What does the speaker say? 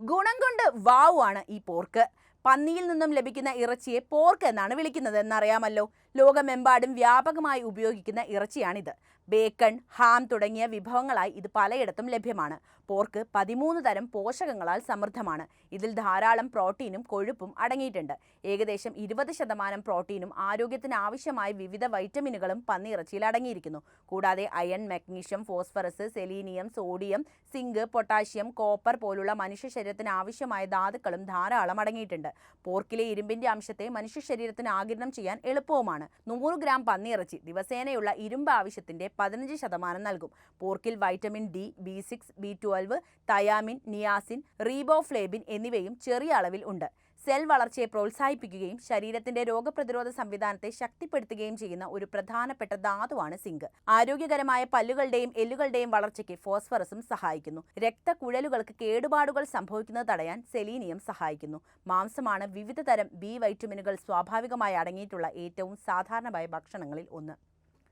ഗുണം കൊണ്ട് വാവ് ആണ് ഈ പോർക്ക് പന്നിയിൽ നിന്നും ലഭിക്കുന്ന ഇറച്ചിയെ പോർക്ക് എന്നാണ് വിളിക്കുന്നത്. എന്നറിയാമല്ലോ ലോകമെമ്പാടും വ്യാപകമായി ഉപയോഗിക്കുന്ന ഇറച്ചിയാണിത്. ബേക്കൺ ഹാം തുടങ്ങിയ വിഭവങ്ങളായി ഇത് പലയിടത്തും ലഭ്യമാണ്. പോർക്ക് പതിമൂന്ന് തരം പോഷകങ്ങളാൽ സമൃദ്ധമാണ്. ഇതിൽ ധാരാളം പ്രോട്ടീനും കൊഴുപ്പും അടങ്ങിയിട്ടുണ്ട്. ഏകദേശം ഇരുപത് ശതമാനം പ്രോട്ടീനും ആരോഗ്യത്തിന് ആവശ്യമായ വിവിധ വൈറ്റമിനുകളും പന്നിയിറച്ചിയിൽ അടങ്ങിയിരിക്കുന്നു. കൂടാതെ iron magnesium phosphorus selenium sodium zinc potassium copper പോലുള്ള മനുഷ്യ ശരീരത്തിന് ആവശ്യമായ ധാതുക്കളും ധാരാളം അടങ്ങിയിട്ടുണ്ട്. പോർക്കിലെ ഇരുമ്പിന്റെ അംശത്തെ മനുഷ്യ ശരീരത്തിന് ആഗിരണം ചെയ്യാൻ എളുപ്പവുമാണ്. നൂറ് ഗ്രാം പന്നിയിറച്ചി ദിവസേനയുള്ള ഇരുമ്പ് ആവശ്യത്തിന്റെ പതിനഞ്ച് ശതമാനം നൽകും. പോർക്കിൽ vitamin D B six B twelve thiamine niacin riboflavin എന്നിവയും ചെറിയ അളവിൽ ഉണ്ട്. സെൽ വളർച്ചയെ പ്രോത്സാഹിപ്പിക്കുകയും ശരീരത്തിന്റെ രോഗപ്രതിരോധ സംവിധാനത്തെ ശക്തിപ്പെടുത്തുകയും ചെയ്യുന്ന ഒരു പ്രധാനപ്പെട്ട ധാതുവാണ് സിങ്ക്. ആരോഗ്യകരമായ പല്ലുകളുടെയും എല്ലുകളുടെയും വളർച്ചയ്ക്ക് ഫോസ്ഫറസും സഹായിക്കുന്നു. രക്തക്കുഴലുകൾക്ക് കേടുപാടുകൾ സംഭവിക്കുന്നത് തടയാൻ സെലീനിയം സഹായിക്കുന്നു. മാംസമാണ് വിവിധ തരം ബി വൈറ്റമിനുകൾ സ്വാഭാവികമായി അടങ്ങിയിട്ടുള്ള ഏറ്റവും സാധാരണമായ ഭക്ഷണങ്ങളിൽ ഒന്ന്.